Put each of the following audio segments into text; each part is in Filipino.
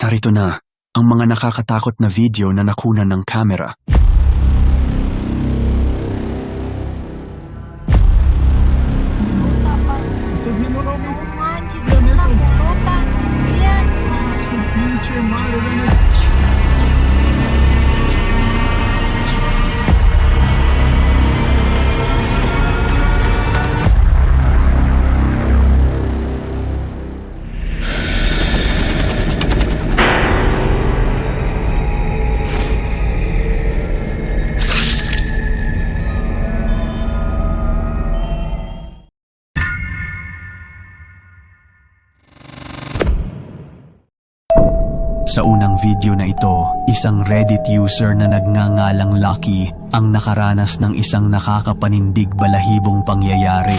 Narito na ang mga nakakatakot na video na nakunan ng kamera. Sa unang video na ito, isang Reddit user na nagngangalang Lucky ang nakaranas ng isang nakakapanindig balahibong pangyayari.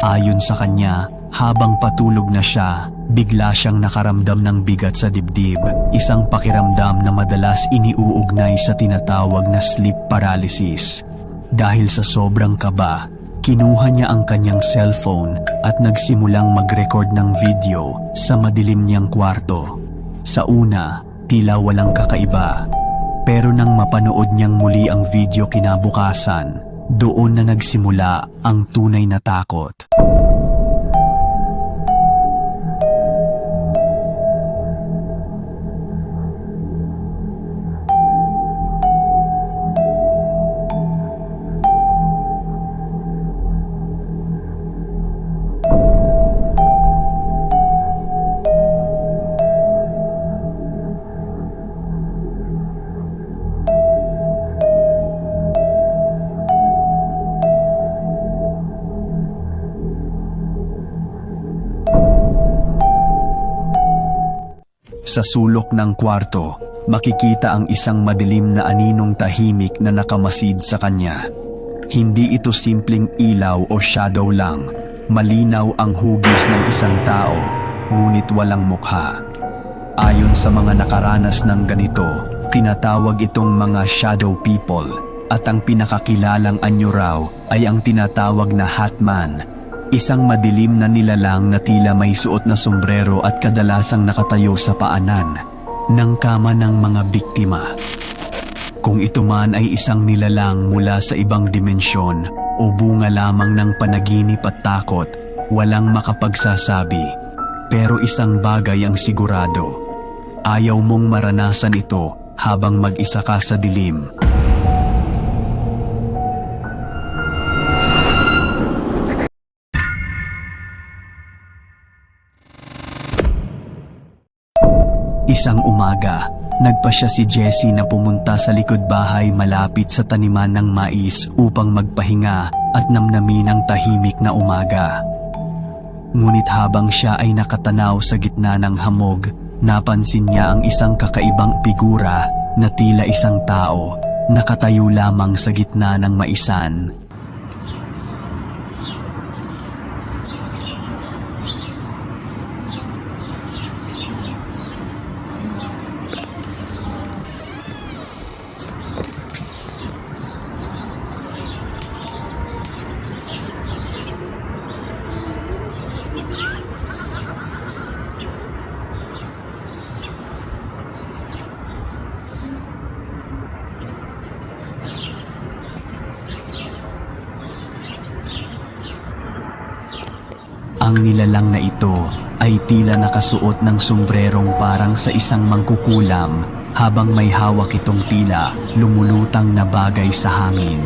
Ayon sa kanya, habang patulog na siya, bigla siyang nakaramdam ng bigat sa dibdib, isang pakiramdam na madalas iniuugnay sa tinatawag na sleep paralysis. Dahil sa sobrang kaba, kinuha niya ang kanyang cellphone at nagsimulang mag-record ng video sa madilim niyang kwarto. Sa una, tila walang kakaiba. Pero nang mapanood niyang muli ang video kinabukasan, doon na nagsimula ang tunay na takot. Sa sulok ng kwarto, makikita ang isang madilim na aninong tahimik na nakamasid sa kanya. Hindi ito simpleng ilaw o shadow lang. Malinaw ang hugis ng isang tao, ngunit walang mukha. Ayon sa mga nakaranas ng ganito, tinatawag itong mga shadow people at ang pinakakilalang anyo raw ay ang tinatawag na Hatman, isang madilim na nilalang na tila may suot na sombrero at kadalasang nakatayo sa paanan ng kama ng mga biktima. Kung ito man ay isang nilalang mula sa ibang dimensyon o bunga lamang ng panaginip at takot, walang makapagsasabi. Pero isang bagay ang sigurado. Ayaw mong maranasan ito habang mag-isa ka sa dilim. Isang umaga, nagpa siya si Jessie na pumunta sa likod bahay malapit sa taniman ng mais upang magpahinga at namnamin ang tahimik na umaga. Ngunit habang siya ay nakatanaw sa gitna ng hamog, napansin niya ang isang kakaibang figura na tila isang tao, nakatayo lamang sa gitna ng maisan. Ang nilalang na ito ay tila nakasuot ng sombrerong parang sa isang mangkukulam habang may hawak itong tila lumulutang na bagay sa hangin.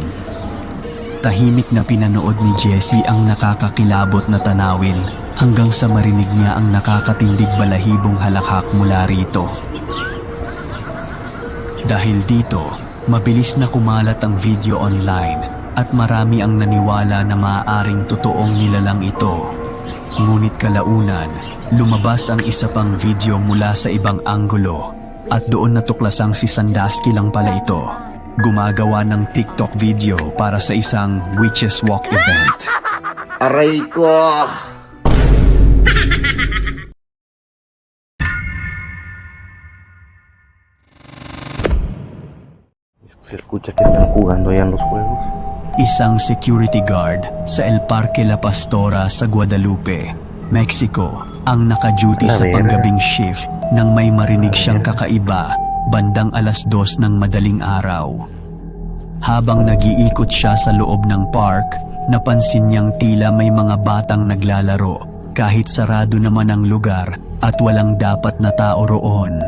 Tahimik na pinanood ni Jessie ang nakakakilabot na tanawin hanggang sa marinig niya ang nakakatindig balahibong halakhak mula rito. Dahil dito, mabilis na kumalat ang video online at marami ang naniwala na maaaring totoong nilalang ito. Ngunit kalaunan, lumabas ang isa pang video mula sa ibang anggulo at doon natuklasang si Sandaski lang pala ito. Gumagawa ng TikTok video para sa isang Witches Walk event. Aray ko! Se escucha que están jugando allá en los juegos. Isang security guard sa El Parque La Pastora sa Guadalupe, Mexico ang naka-duty sa panggabing shift nang may marinig siyang kakaiba bandang alas dos ng madaling araw. Habang nag-iikot siya sa loob ng park, napansin niyang tila may mga batang naglalaro kahit sarado naman ang lugar at walang dapat na tao roon.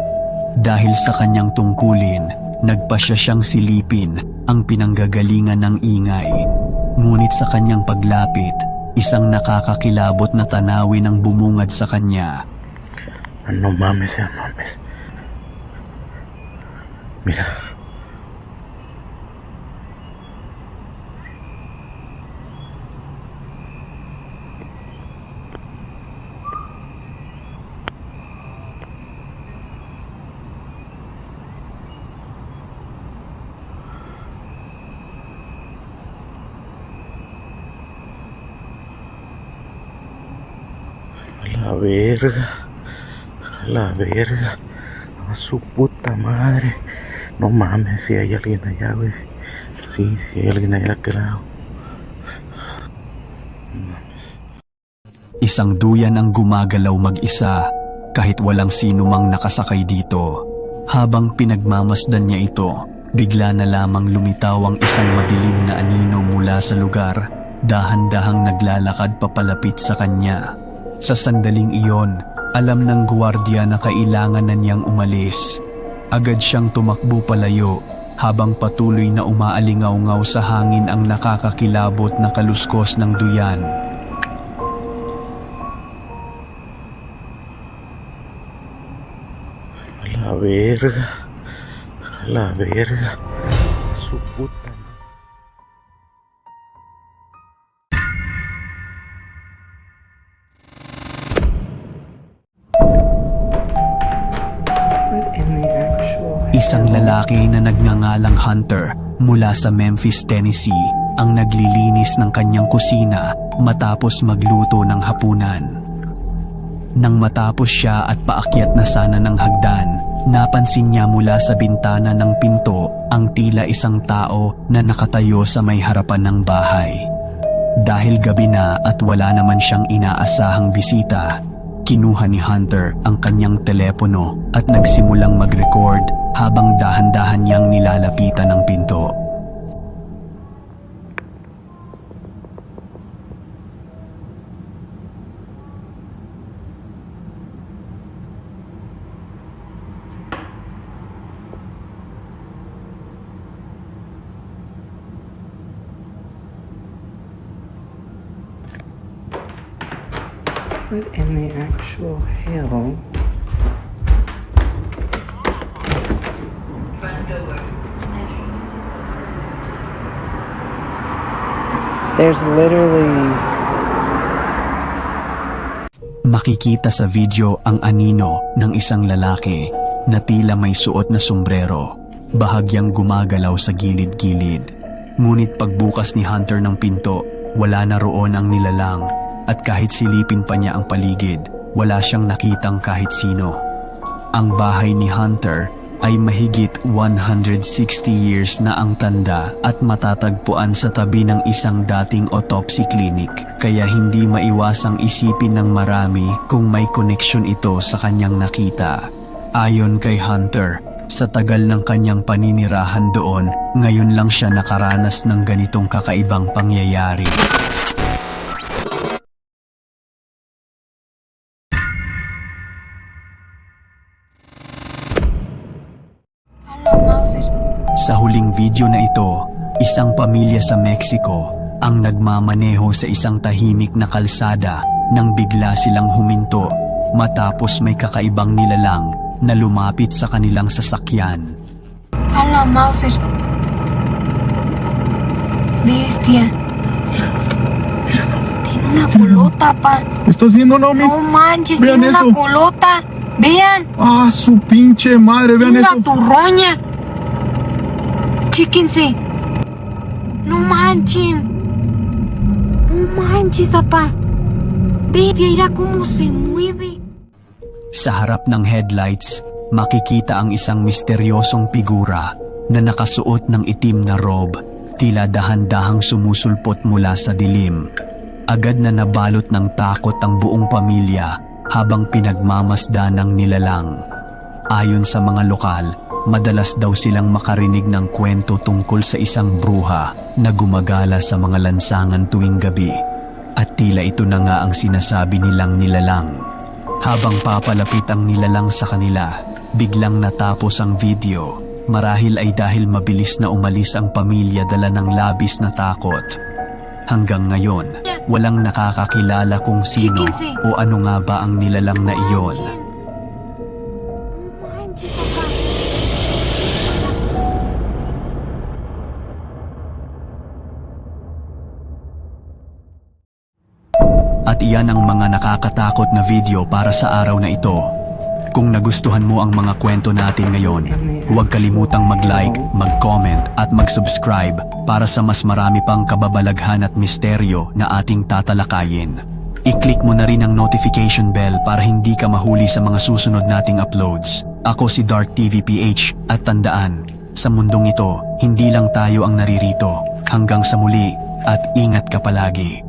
Dahil sa kanyang tungkulin, nagpasya siyang silipin ang pinanggagalingan ng ingay. Ngunit sa kanyang paglapit, isang nakakakilabot na tanawin ang bumungad sa kanya. Ah, No mames, ya mames. Mira. A la verga. La verga. A su puta madre. No mames, si hay alguien allá, güey. Sí, si hay alguien allá, creo. Isang duyan ang gumagalaw mag-isa kahit walang sino mang nakasakay dito. Habang pinagmamasdan niya ito, bigla na lamang lumitaw ang isang madilim na anino mula sa lugar, dahan-dahang naglalakad papalapit sa kanya. Sa sandaling iyon, alam ng gwardiya na kailangan na niyang umalis. Agad siyang tumakbo palayo habang patuloy na umaalingaw-ngaw sa hangin ang nakakakilabot na kaluskos ng duyan. La verga. La verga. Su Isang lalaki na nagngangalang Hunter mula sa Memphis, Tennessee ang naglilinis ng kanyang kusina matapos magluto ng hapunan. Nang matapos siya at paakyat na sana ng hagdan, napansin niya mula sa bintana ng pinto ang tila isang tao na nakatayo sa may harapan ng bahay. Dahil gabi na at wala naman siyang inaasahang bisita, kinuha ni Hunter ang kanyang telepono at nagsimulang mag-record habang dahan-dahan niyang nilalapitan ang pinto. What in the actual hell? There's literally Makikita sa video ang anino ng isang lalaki na tila may suot na sombrero, bahagyang gumagalaw sa gilid-gilid. Ngunit pagbukas ni Hunter ng pinto, wala na roon ang nilalang at kahit silipin pa niya ang paligid, wala siyang nakitang kahit sino. Ang bahay ni Hunter ay mahigit 160 years na ang tanda at matatagpuan sa tabi ng isang dating autopsy clinic kaya hindi maiwasang isipin ng marami kung may connection ito sa kanyang nakita. Ayon kay Hunter, sa tagal ng kanyang paninirahan doon, ngayon lang siya nakaranas ng ganitong kakaibang pangyayari. Sa huling video na ito, isang pamilya sa Mexico ang nagmamaneho sa isang tahimik na kalsada nang bigla silang huminto matapos may kakaibang nilalang na lumapit sa kanilang sasakyan. Hala, Mauser. Bestia. Tiene una culota, pa. ¿Estás viendo, Naomi? No manches, Vean tiene una eso. culota. Vean, Ah, su pinche madre, vean una eso. turroña. Chíquense. No manchen. No manches, apa. Bestia, mira cómo se mueve. Sa harap ng headlights, makikita ang isang misteryosong figura na nakasuot ng itim na robe, tila dahan-dahang sumusulpot mula sa dilim. Agad na nabalot ng takot ang buong pamilya habang pinagmamasdan ng nilalang. Ayon sa mga lokal, madalas daw silang makarinig ng kwento tungkol sa isang bruha na gumagala sa mga lansangan tuwing gabi. At tila ito na nga ang sinasabi nilang nilalang. Habang papalapit ang nilalang sa kanila, biglang natapos ang video. Marahil ay dahil mabilis na umalis ang pamilya dala ng labis na takot. Hanggang ngayon, walang nakakakilala kung sino o ano nga ba ang nilalang na iyon. At iyan ang mga nakakatakot na video para sa araw na ito. Kung nagustuhan mo ang mga kwento natin ngayon, huwag kalimutang mag-like, mag-comment at mag-subscribe para sa mas marami pang kababalaghan at misteryo na ating tatalakayin. I-click mo na rin ang notification bell para hindi ka mahuli sa mga susunod nating uploads. Ako si Dark TV PH at tandaan, sa mundong ito, hindi lang tayo ang naririto. Hanggang sa muli at ingat ka palagi.